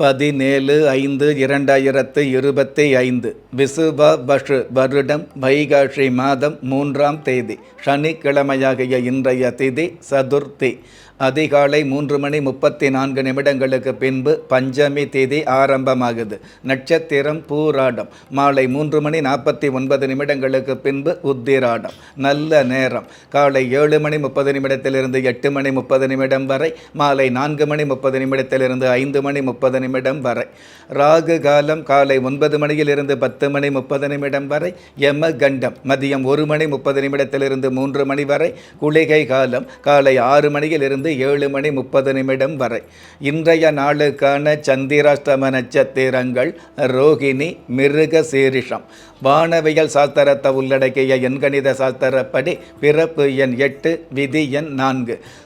பதினேழு ஐந்து இரண்டாயிரத்து இருபத்தி ஐந்து விசுவ பஷு வருடம் வைகாஷி மாதம் மூன்றாம் தேதி சனிக்கிழமையாகிய இன்றைய திதி சதுர்த்தி. அதிகாலை மூன்று மணி முப்பத்தி நான்கு நிமிடங்களுக்கு பின்பு பஞ்சமி தேதி ஆரம்பமாகுது. நட்சத்திரம் பூராடம். மாலை மூன்று மணி நாற்பத்தி ஒன்பது நிமிடங்களுக்கு பின்பு உத்திராடம். நல்ல நேரம். காலை ஏழு மணி முப்பது நிமிடத்திலிருந்து எட்டு மணி முப்பது நிமிடம் வரை. மாலை நான்கு மணி முப்பது நிமிடத்திலிருந்து ஐந்து மணி முப்பது நிமிடம் வரை. ராகு காலம் காலை ஒன்பது மணியிலிருந்து பத்து மணி முப்பது நிமிடம் வரை. யம கண்டம் மதியம் ஒரு மணி முப்பது நிமிடத்திலிருந்து மூன்று மணி வரை. குளிகை காலம் காலை ஆறு மணியிலிருந்து ஏழு மணி முப்பது நிமிடம் வரை. இன்றைய நாளுக்கான சந்திராஷ்டம நட்சத்திரங்கள் ரோகிணி மிருக சீரிஷம். வானவியல் சாஸ்திரத்தை உள்ளடக்கிய எண்கணித சாஸ்திரப்படி பிறப்பு எண் எட்டு விதி எண் நான்கு.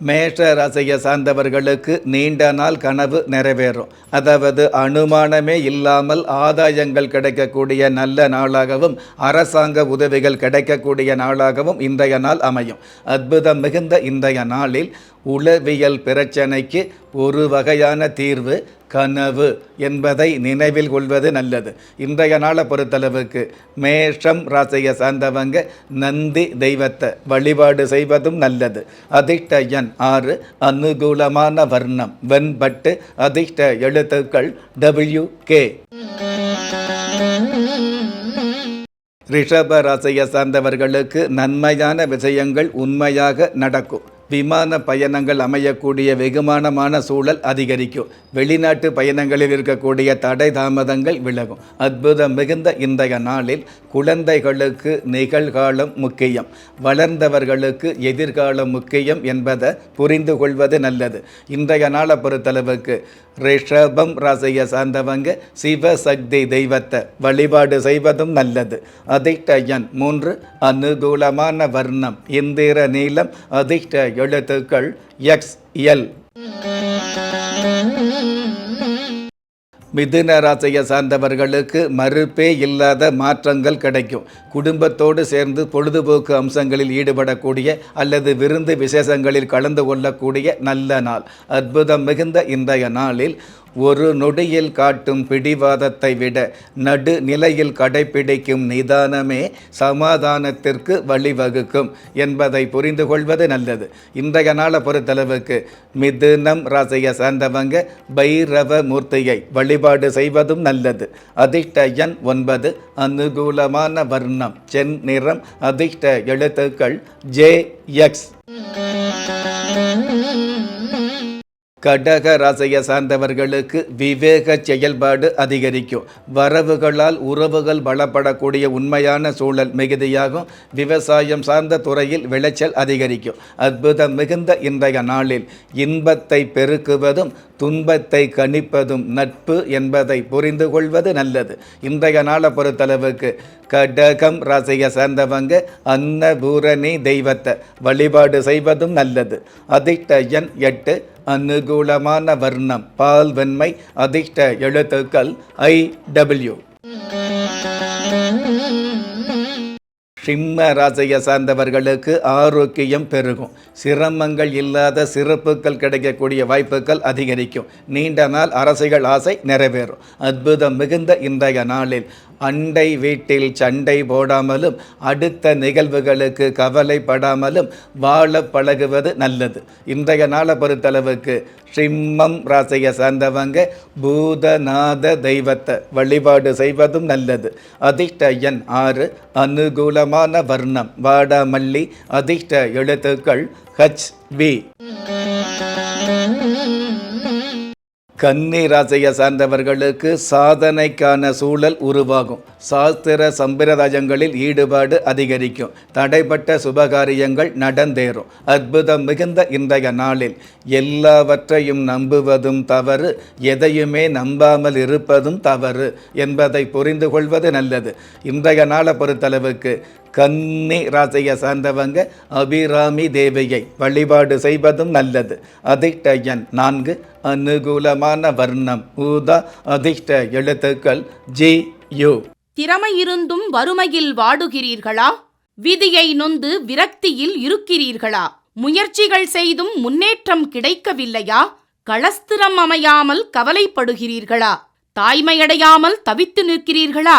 மேஷ ராசியை சார்ந்தவர்களுக்கு நீண்ட நாள் கனவு நிறைவேறும். அதாவது அனுமானமே இல்லாமல் ஆதாயங்கள் கிடைக்கக்கூடிய நல்ல நாளாகவும் அரசாங்க உதவிகள் கிடைக்கக்கூடிய நாளாகவும் இன்றைய நாள் அமையும். அற்புதம் மிகுந்த இன்றைய நாளில் உளவியல் பிரச்சனைக்கு ஒரு வகையான தீர்வு கனவு என்பதை நினைவில் கொள்வது நல்லது. இன்றைய நாளை பொறுத்தளவுக்கு மேஷம் ராசியை சார்ந்தவங்க நந்தி தெய்வத்தை வழிபாடு செய்வதும் நல்லது. அதிர்ஷ்ட எண் ஆறு அனுகூலமான வர்ணம் வெண்பட்டு அதிர்ஷ்ட எழுத்துக்கள் டபிள்யூ கே ரிஷப ராசியை சார்ந்தவர்களுக்கு நன்மையான விஷயங்கள் உண்மையாக நடக்கும். விமான பயணங்கள் அமையக்கூடிய வெகுமானமான சூழல் அதிகரிக்கும். வெளிநாட்டு பயணங்களில் இருக்கக்கூடிய தடை தாமதங்கள் விலகும். அற்புதம் மிகுந்த இன்றைய நாளில் குழந்தைகளுக்கு நிகழ்காலம் முக்கியம். வளர்ந்தவர்களுக்கு எதிர்காலம் முக்கியம் என்பதை புரிந்து கொள்வது நல்லது. இன்றைய நாளை பொறுத்தளவுக்கு ரிஷபம் ராசியை சார்ந்தவங்க சிவசக்தி தெய்வத்தை வழிபாடு செய்வதும் நல்லது. அதிர்ஷ்ட எண் மூன்று அனுகூலமான வர்ணம். இந்திர நீளம் அதிர்ஷ்ட எழுத்துக்கள் எக்ஸ் எல் மிதுன ராசியை சார்ந்தவர்களுக்கு மறுப்பே இல்லாத மாற்றங்கள் கிடைக்கும். குடும்பத்தோடு சேர்ந்து பொழுதுபோக்கு அம்சங்களில் ஈடுபடக்கூடிய அல்லது விருந்து விசேஷங்களில் கலந்து கொள்ளக்கூடிய நல்ல நாள். அற்புதம் மிகுந்த இன்றைய நாளில் ஒரு நொடியில் காட்டும் பிடிவாதத்தை விட நடுநிலையில் கடைபிடிக்கும் நிதானமே சமாதானத்திற்கு வழிவகுக்கும் என்பதை புரிந்து கொள்வது நல்லது. இன்றைய நாளை பொறுத்தளவுக்கு மிதுனம் ராசியை சார்ந்தவங்க பைரவ மூர்த்தியை வழிபாடு செய்வதும் நல்லது. அதிர்ஷ்ட எண் ஒன்பது அனுகூலமான வர்ணம் சென் நிறம் அதிர்ஷ்ட எழுத்துக்கள் ஜே எக்ஸ். கடக ராசியை சார்ந்தவர்களுக்கு விவேக செயல்பாடு அதிகரிக்கும். வரவுகளால் உறவுகள் பலப்படக்கூடிய உண்மையான சூழல் மிகுதியாகும். விவசாயம் சார்ந்த துறையில் விளைச்சல் அதிகரிக்கும். அற்புதம் மிகுந்த இன்றைய நாளில் இன்பத்தை பெருக்குவதும் துன்பத்தை கணிப்பதும் நட்பு என்பதை புரிந்து கொள்வது நல்லது. இன்றைய நாளை பொறுத்தளவுக்கு கடகம் ராசியை சேர்ந்தவங்க அன்னபூரணி தெய்வத்தை வழிபாடு செய்வதும் நல்லது. அதிர்ஷ்ட எண் எட்டு அனுகூலமான வர்ணம் பால் வெண்மை அதிர்ஷ்ட எழுத்துக்கள் ஐ டபிள்யூ. சிம்ம ராசியை சார்ந்தவர்களுக்கு ஆரோக்கியம் பெருகும். சிரமங்கள் இல்லாத சிறப்புகள் கிடைக்கக்கூடிய வாய்ப்புகள் அதிகரிக்கும். நீண்ட நாள் அரசுகள் ஆசை நிறைவேறும். அற்புதம் மிகுந்த இன்றைய நாளில் அண்டை வீட்டில் சண்டை போடாமலும் அடுத்த நிகழ்வுகளுக்கு கவலைப்படாமலும் வாழ பழகுவது நல்லது. இன்றைய நாளை பொறுத்தளவுக்கு சிம்மம் ராசியை சார்ந்தவங்க பூதநாத தெய்வத்தை வழிபாடு செய்வதும் நல்லது. அதிர்ஷ்ட எண் ஆறு அனுகூலமான வர்ணம் வாடாமல்லி அதிர்ஷ்ட எழுத்துக்கள் ஹச் வி கன்னி ராசியை சார்ந்தவர்களுக்கு சாதனைக்கான சூழல் உருவாகும். சாஸ்திர சம்பிரதாயங்களில் ஈடுபாடு அதிகரிக்கும். தடைப்பட்ட சுபகாரியங்கள் நடந்தேறும். அற்புதம் மிகுந்த இன்றைய நாளில் எல்லாவற்றையும் நம்புவதும் தவறு எதையுமே நம்பாமல் இருப்பதும் தவறு என்பதை புரிந்து கொள்வது நல்லது. இன்றைய நாளை பொறுத்தளவுக்கு கன்னி ராசியை சார்ந்தவங்க அபிராமி தேவியை வழிபாடு செய்வதும் நல்லது. அதிர்ஷ்ட எண் நான்கு அனுகூலமான வர்ணம். ஊதா அதிர்ஷ்ட எழுத்துக்கள். G U. திறமையிருந்தும் வறுமையில் வாடுகிறீர்களா? விதியை நொந்து விரக்தியில் இருக்கிறீர்களா? முயற்சிகள் செய்தும் முன்னேற்றம் கிடைக்கவில்லையா? களஸ்திரம் அமையாமல் கவலைப்படுகிறீர்களா? தாய்மையடையாமல் தவித்து நிற்கிறீர்களா?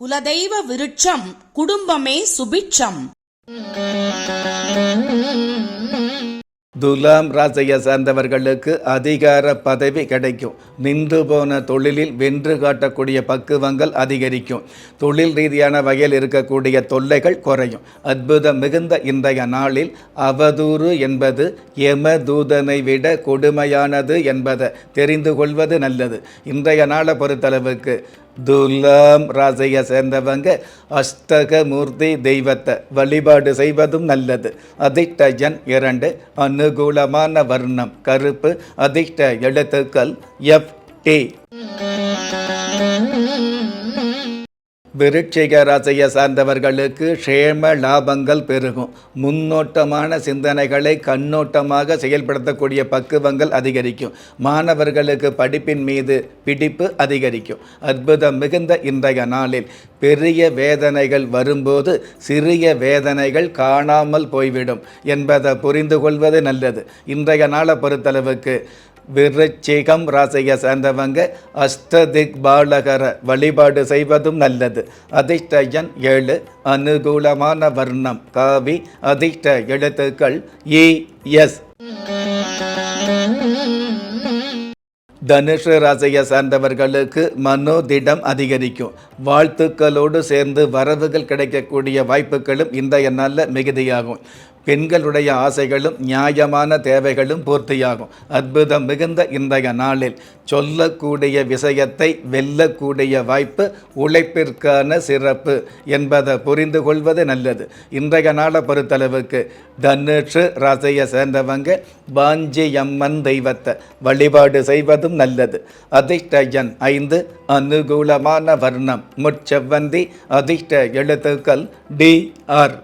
குலதெய்வ விருட்சம் குடும்பமே சுபிட்சம். துலாம் ராசியை சார்ந்தவர்களுக்கு அதிகார பதவி கிடைக்கும். நின்று போன தொழிலில் வென்று காட்டக்கூடிய பக்குவங்கள் அதிகரிக்கும். தொழில் ரீதியான வகையில் இருக்கக்கூடிய தொல்லைகள் குறையும். அற்புதம் மிகுந்த இன்றைய நாளில் அவதூறு என்பது எம தூதனை விட கொடுமையானது என்பதை தெரிந்து கொள்வது நல்லது. இன்றைய நாளை பொறுத்தளவுக்கு துலாம் ராசியை சேர்ந்தவங்க அஷ்டகமூர்த்தி தெய்வத்தை வழிபாடு செய்வதும் நல்லது. அதிர்ஷ்டஜன் இரண்டு அனுகூலமான வர்ணம் கருப்பு அதிர்ஷ்ட எழுத்துக்கள் எஃப் டி விருட்சிக ராசியை சார்ந்தவர்களுக்கு க்ஷேம லாபங்கள் பெருகும். முன்னோட்டமான சிந்தனைகளை கண்ணோட்டமாக செயல்படுத்தக்கூடிய பக்குவங்கள் அதிகரிக்கும். மாணவர்களுக்கு படிப்பின் மீது பிடிப்பு அதிகரிக்கும். அற்புதம் மிகுந்த இன்றைய நாளில் பெரிய வேதனைகள் வரும்போது சிறிய வேதனைகள் காணாமல் போய்விடும் என்பதை புரிந்து கொள்வது நல்லது. இன்றைய நாளை பொறுத்தளவுக்கு விருச்சிகம் ராசியை சேர்ந்தவங்க அஷ்டதிக் பாலகர வழிபாடு செய்வதும் நல்லது. அதிர்ஷ்டயன் ஏழு அனுகூலமான வர்ணம். காவி அதிர்ஷ்ட எழுத்துக்கள் இ எஸ். தனுஷ ராசியை சார்ந்தவர்களுக்கு மனோதிடம் அதிகரிக்கும். வாழ்த்துக்களோடு சேர்ந்து வரவுகள் கிடைக்கக்கூடிய வாய்ப்புகளும் இன்றைய நாளில் மிகுதியாகும். பெண்களுடைய ஆசைகளும் நியாயமான தேவைகளும் பூர்த்தியாகும். அற்புதம் மிகுந்த இன்றைய நாளில் சொல்லக்கூடிய விஷயத்தை வெல்லக்கூடிய வாய்ப்பு உழைப்பிற்கான சிறப்பு என்பதை புரிந்து கொள்வது நல்லது. இன்றைய நாளை பொறுத்தளவுக்கு தனுஷு ராசியை சேர்ந்தவங்க பாஞ்சியம்மன் தெய்வத்தை வழிபாடு செய்வதும் நல்லது. அதிர்ஷ்டயன் ஐந்து அனுகூலமான வர்ணம். முச்செவ்வந்தி அதிர்ஷ்ட எழுத்துக்கள் டி ஆர்.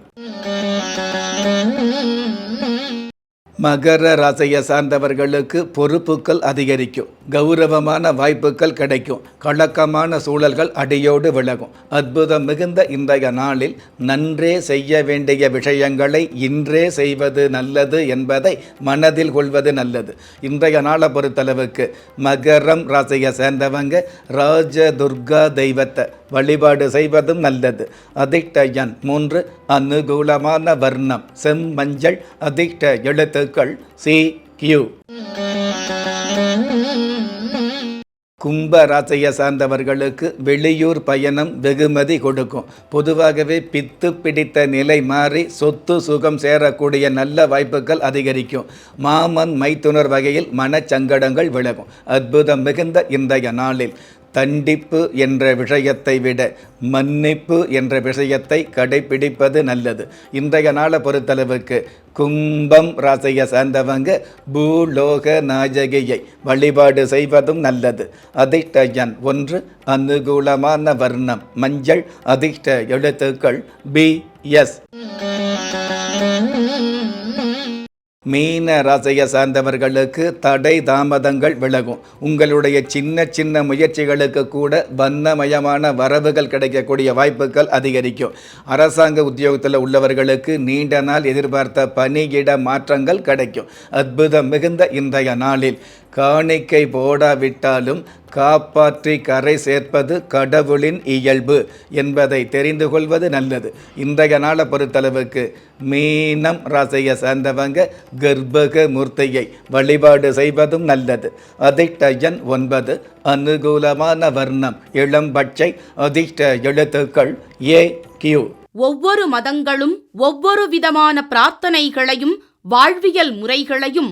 மகர ராசியை சார்ந்தவர்களுக்கு பொறுப்புகள் அதிகரிக்கும். கௌரவமான வாய்ப்புகள் கிடைக்கும். கலக்கமான சூழல்கள் அடியோடு விலகும். அற்புதம் மிகுந்த இன்றைய நாளில் நன்றே செய்ய வேண்டிய விஷயங்களை இன்றே செய்வது நல்லது என்பதை மனதில் கொள்வது நல்லது. இன்றைய நாளை பொறுத்தளவுக்கு மகரம் ராசியை சேர்ந்தவங்க ராஜ துர்கா தெய்வத்தை வழிபாடு செய்வதும் நல்லது. அதிர்ஷ்ட எண் மூன்று அனுகூலமான வர்ணம். செம்மஞ்சள் அதிர்ஷ்ட எழுத்துக்கள் சி கியூ. கும்ப ராசியை சார்ந்தவர்களுக்கு வெளியூர் பயணம் வெகுமதி கொடுக்கும். பொதுவாகவே பித்து பிடித்த நிலை மாறி சொத்து சுகம் சேரக்கூடிய நல்ல வாய்ப்புகள் அதிகரிக்கும். மாமன் மைத்துனர் வகையில் மனச்சங்கடங்கள் விலகும். அற்புதம் மிகுந்த இன்றைய நாளில். தண்டிப்பு என்ற விஷயத்தை விட மன்னிப்பு என்ற விஷயத்தை கடைபிடிப்பது நல்லது. இன்றைய நாளை பொறுத்தளவுக்கு கும்பம் ராசியை சார்ந்தவங்க பூலோக நாயகியை வழிபாடு செய்வதும் நல்லது. அதிர்ஷ்ட எண் ஒன்று அனுகூலமான வர்ணம். மஞ்சள் அதிர்ஷ்ட எழுத்துக்கள் பி எஸ். மீன ராசியை சார்ந்தவர்களுக்கு தடை தாமதங்கள் விலகும். உங்களுடைய சின்ன சின்ன முயற்சிகளுக்கு கூட வண்ணமயமான வரவுகள் கிடைக்கக்கூடிய வாய்ப்புகள் அதிகரிக்கும். அரசாங்க உத்தியோகத்தில் உள்ளவர்களுக்கு நீண்ட நாள் எதிர்பார்த்த பணியிட மாற்றங்கள் கிடைக்கும். அற்புதம் மிகுந்த இன்றைய நாளில். காணிக்கை போடாவிட்டாலும் காப்பாற்றி கரை சேர்ப்பது கடவுளின் இயல்பு என்பதை தெரிந்து கொள்வது நல்லது. இன்றைய நாளை பொறுத்தளவுக்கு மீனம் ராசியை சார்ந்தவங்க கர்ப்பக மூர்த்தியை வழிபாடு செய்வதும் நல்லது. அதிர்ஷ்டஜன் ஒன்பது அனுகூலமான வர்ணம் இளம் பச்சை அதிர்ஷ்ட எழுத்துக்கள் ஏ கியூ. ஒவ்வொரு மதங்களும் ஒவ்வொரு விதமான பிரார்த்தனைகளையும் வாழ்வியல் முறைகளையும்